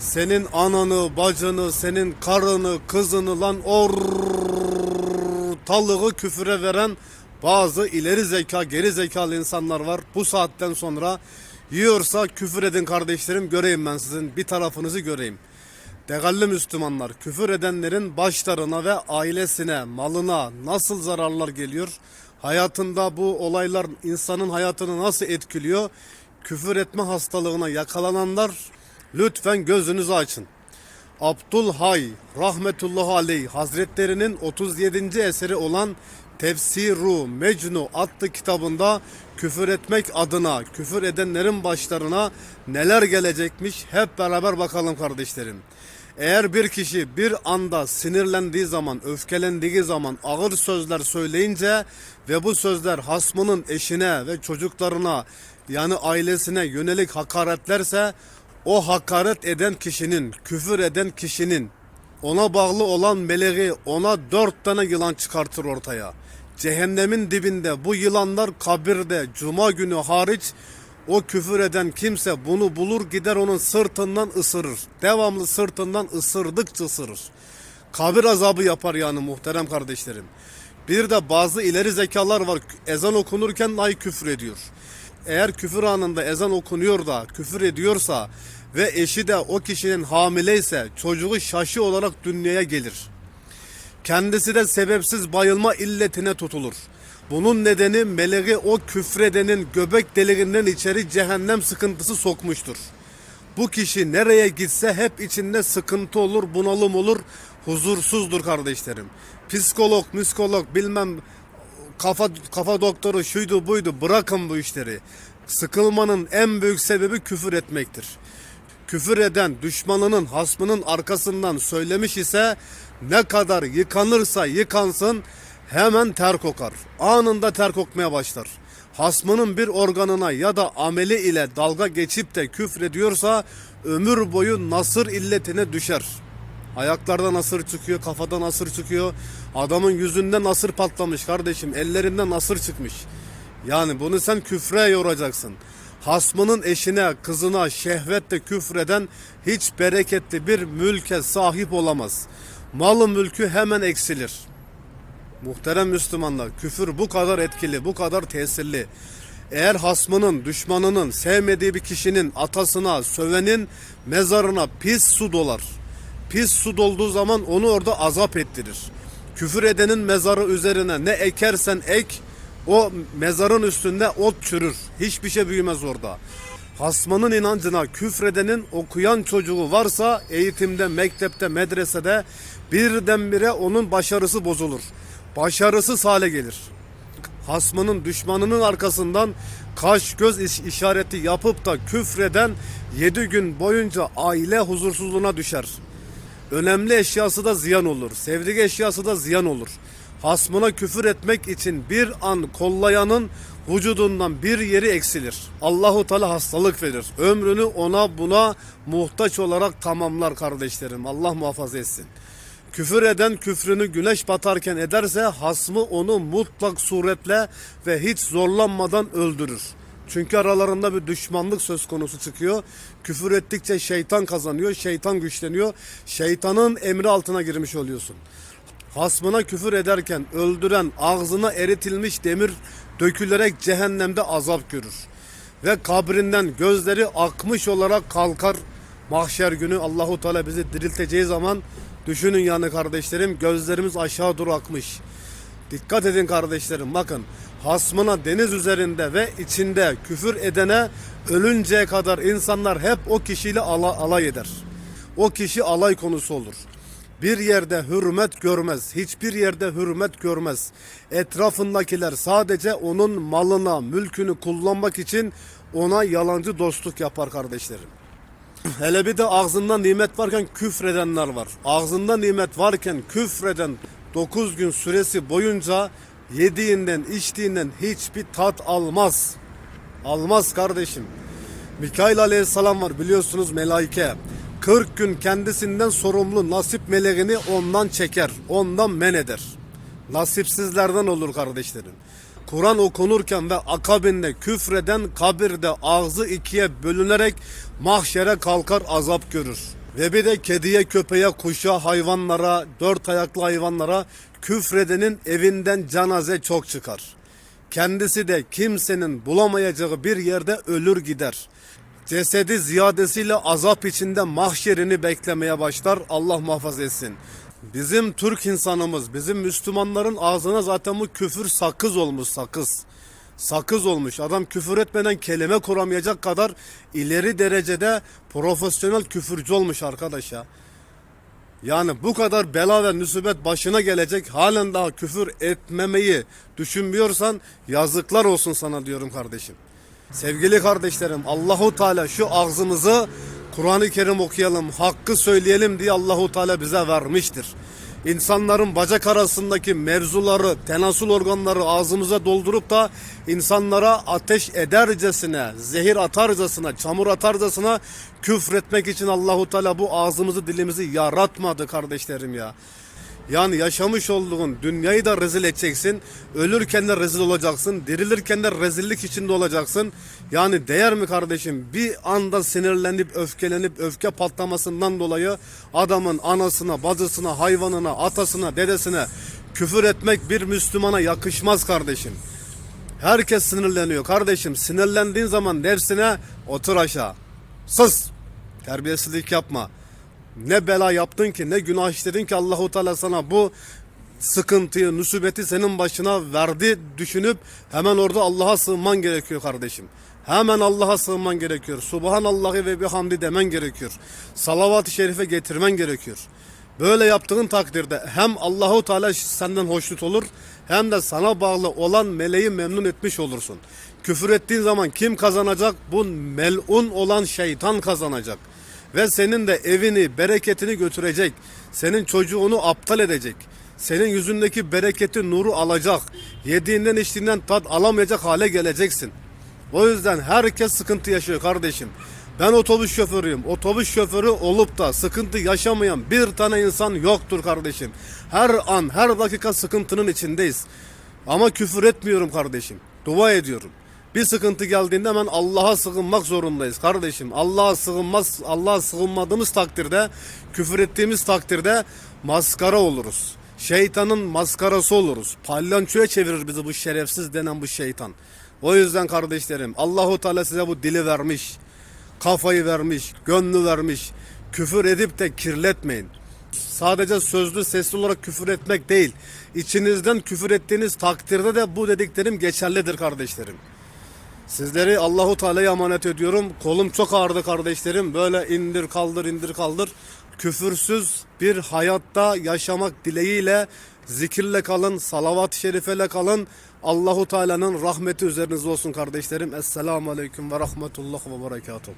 Senin ananı, bacını, senin karını, kızını lan ortalığı küfüre veren bazı ileri zeka, geri zekalı insanlar var. Bu saatten sonra yiyorsa küfür edin kardeşlerim göreyim ben sizin bir tarafınızı göreyim. Değerli Müslümanlar, küfür edenlerin başlarına ve ailesine, malına nasıl zararlar geliyor? Hayatında bu olaylar insanın hayatını nasıl etkiliyor? Küfür etme hastalığına yakalananlar lütfen gözünüzü açın. Abdülhay rahmetullahi aleyh hazretlerinin 37. eseri olan Tefsiru Mecnu adlı kitabında küfür etmek adına küfür edenlerin başlarına neler gelecekmiş hep beraber bakalım kardeşlerim. Eğer bir kişi bir anda sinirlendiği zaman, öfkelendiği zaman ağır sözler söyleyince ve bu sözler hasmının eşine ve çocuklarına yani ailesine yönelik hakaretlerse o hakaret eden kişinin, küfür eden kişinin ona bağlı olan meleği ona dört tane yılan çıkartır ortaya. Cehennemin dibinde bu yılanlar kabirde cuma günü hariç o küfür eden kimse bunu bulur gider onun sırtından ısırır. Devamlı sırtından ısırdıkça ısırır. Kabir azabı yapar yani muhterem kardeşlerim. Bir de bazı ileri zekalar var ezan okunurken ay küfür ediyor. Eğer küfür anında ezan okunuyor da küfür ediyorsa ve eşi de o kişinin hamileyse çocuğu şaşı olarak dünyaya gelir. Kendisi de sebepsiz bayılma illetine tutulur. Bunun nedeni meleği o küfredenin göbek deliğinden içeri cehennem sıkıntısı sokmuştur. Bu kişi nereye gitse hep içinde sıkıntı olur, bunalım olur, huzursuzdur kardeşlerim. Psikolog, psikolog bilmem kafa kafa doktoru şuydu buydu bırakın bu işleri. Sıkılmanın en büyük sebebi küfür etmektir. Küfür eden düşmanının hasmının arkasından söylemiş ise ne kadar yıkanırsa yıkansın hemen ter kokar. Anında ter kokmaya başlar. Hasmının bir organına ya da ameli ile dalga geçip de küfrediyorsa ömür boyu nasır illetine düşer. Ayaklarda nasır çıkıyor, kafada nasır çıkıyor. Adamın yüzünde nasır patlamış kardeşim. Ellerinden nasır çıkmış. Yani bunu sen küfre yoracaksın. Hasmının eşine, kızına şehvetle küfreden hiç bereketli bir mülke sahip olamaz. Malı mülkü hemen eksilir. Muhterem Müslümanlar, küfür bu kadar etkili, bu kadar tesirli. Eğer hasmının, düşmanının, sevmediği bir kişinin atasına, sövenin mezarına pis su dolar. Pis su dolduğu zaman onu orada azap ettirir. Küfür edenin mezarı üzerine ne ekersen ek, o mezarın üstünde ot çürür. Hiçbir şey büyümez orada. Hasmanın inancına küfredenin okuyan çocuğu varsa eğitimde, mektepte, medresede birdenbire onun başarısı bozulur. Başarısız hale gelir. Hasmının düşmanının arkasından kaş göz iş- işareti yapıp da küfreden 7 gün boyunca aile huzursuzluğuna düşer. Önemli eşyası da ziyan olur. Sevdiği eşyası da ziyan olur. Hasmına küfür etmek için bir an kollayanın vücudundan bir yeri eksilir. Allahu Teala hastalık verir. Ömrünü ona buna muhtaç olarak tamamlar kardeşlerim. Allah muhafaza etsin. Küfür eden küfrünü güneş batarken ederse hasmı onu mutlak suretle ve hiç zorlanmadan öldürür. Çünkü aralarında bir düşmanlık söz konusu çıkıyor. Küfür ettikçe şeytan kazanıyor, şeytan güçleniyor. Şeytanın emri altına girmiş oluyorsun. Hasmına küfür ederken öldüren ağzına eritilmiş demir dökülerek cehennemde azap görür. Ve kabrinden gözleri akmış olarak kalkar. Mahşer günü Allahu Teala bizi dirilteceği zaman düşünün yani kardeşlerim gözlerimiz aşağı doğru akmış. Dikkat edin kardeşlerim bakın hasmına deniz üzerinde ve içinde küfür edene ölünceye kadar insanlar hep o kişiyle ala- alay eder. O kişi alay konusu olur. Bir yerde hürmet görmez, hiçbir yerde hürmet görmez. Etrafındakiler sadece onun malına, mülkünü kullanmak için ona yalancı dostluk yapar kardeşlerim. Hele bir de ağzında nimet varken küfredenler var. Ağzında nimet varken küfreden 9 gün süresi boyunca yediğinden içtiğinden hiçbir tat almaz. Almaz kardeşim. Mikail aleyhisselam var biliyorsunuz melaike. 40 gün kendisinden sorumlu nasip meleğini ondan çeker. Ondan men eder. Nasipsizlerden olur kardeşlerim. Kur'an okunurken ve akabinde küfreden kabirde ağzı ikiye bölünerek mahşere kalkar azap görür. Ve bir de kediye, köpeğe, kuşa, hayvanlara, dört ayaklı hayvanlara küfredenin evinden cenaze çok çıkar. Kendisi de kimsenin bulamayacağı bir yerde ölür gider. Cesedi ziyadesiyle azap içinde mahşerini beklemeye başlar. Allah muhafaza etsin. Bizim Türk insanımız, bizim Müslümanların ağzına zaten bu küfür sakız olmuş sakız. Sakız olmuş. Adam küfür etmeden kelime kuramayacak kadar ileri derecede profesyonel küfürcü olmuş arkadaş ya. Yani bu kadar bela ve musibet başına gelecek halen daha küfür etmemeyi düşünmüyorsan yazıklar olsun sana diyorum kardeşim. Sevgili kardeşlerim Allahu Teala şu ağzımızı Kur'an-ı Kerim okuyalım, hakkı söyleyelim diye Allahu Teala bize vermiştir. İnsanların bacak arasındaki mevzuları, tenasül organları ağzımıza doldurup da insanlara ateş edercesine, zehir atarcasına, çamur atarcasına küfretmek için Allahu Teala bu ağzımızı dilimizi yaratmadı kardeşlerim ya. Yani yaşamış olduğun dünyayı da rezil edeceksin. Ölürken de rezil olacaksın. Dirilirken de rezillik içinde olacaksın. Yani değer mi kardeşim? Bir anda sinirlenip öfkelenip öfke patlamasından dolayı adamın anasına, bacısına, hayvanına, atasına, dedesine küfür etmek bir Müslümana yakışmaz kardeşim. Herkes sinirleniyor kardeşim. Sinirlendiğin zaman nefsine otur aşağı. Sus. Terbiyesizlik yapma. Ne bela yaptın ki ne günah işledin ki Allahu Teala sana bu sıkıntıyı, musibeti senin başına verdi düşünüp hemen orada Allah'a sığınman gerekiyor kardeşim. Hemen Allah'a sığınman gerekiyor. Subhanallahı ve bihamdi demen gerekiyor. Salavat-ı şerife getirmen gerekiyor. Böyle yaptığın takdirde hem Allahu Teala senden hoşnut olur hem de sana bağlı olan meleği memnun etmiş olursun. Küfür ettiğin zaman kim kazanacak? Bu melun olan şeytan kazanacak. Ve senin de evini, bereketini götürecek. Senin çocuğunu aptal edecek. Senin yüzündeki bereketi, nuru alacak. Yediğinden içtiğinden tat alamayacak hale geleceksin. O yüzden herkes sıkıntı yaşıyor kardeşim. Ben otobüs şoförüyüm. Otobüs şoförü olup da sıkıntı yaşamayan bir tane insan yoktur kardeşim. Her an, her dakika sıkıntının içindeyiz. Ama küfür etmiyorum kardeşim. Dua ediyorum. Bir sıkıntı geldiğinde hemen Allah'a sığınmak zorundayız kardeşim. Allah'a sığınmaz, Allah'a sığınmadığımız takdirde, küfür ettiğimiz takdirde maskara oluruz. Şeytanın maskarası oluruz. Palyançoya çevirir bizi bu şerefsiz denen bu şeytan. O yüzden kardeşlerim Allahu Teala size bu dili vermiş. Kafayı vermiş, gönlü vermiş. Küfür edip de kirletmeyin. Sadece sözlü sesli olarak küfür etmek değil. İçinizden küfür ettiğiniz takdirde de bu dediklerim geçerlidir kardeşlerim. Sizleri Allahu Teala'ya emanet ediyorum. Kolum çok ağrıdı kardeşlerim. Böyle indir kaldır indir kaldır. Küfürsüz bir hayatta yaşamak dileğiyle zikirle kalın, salavat-ı şerifeyle kalın. Allahu Teala'nın rahmeti üzerinize olsun kardeşlerim. Esselamu aleyküm ve rahmetullah ve berekatuhu.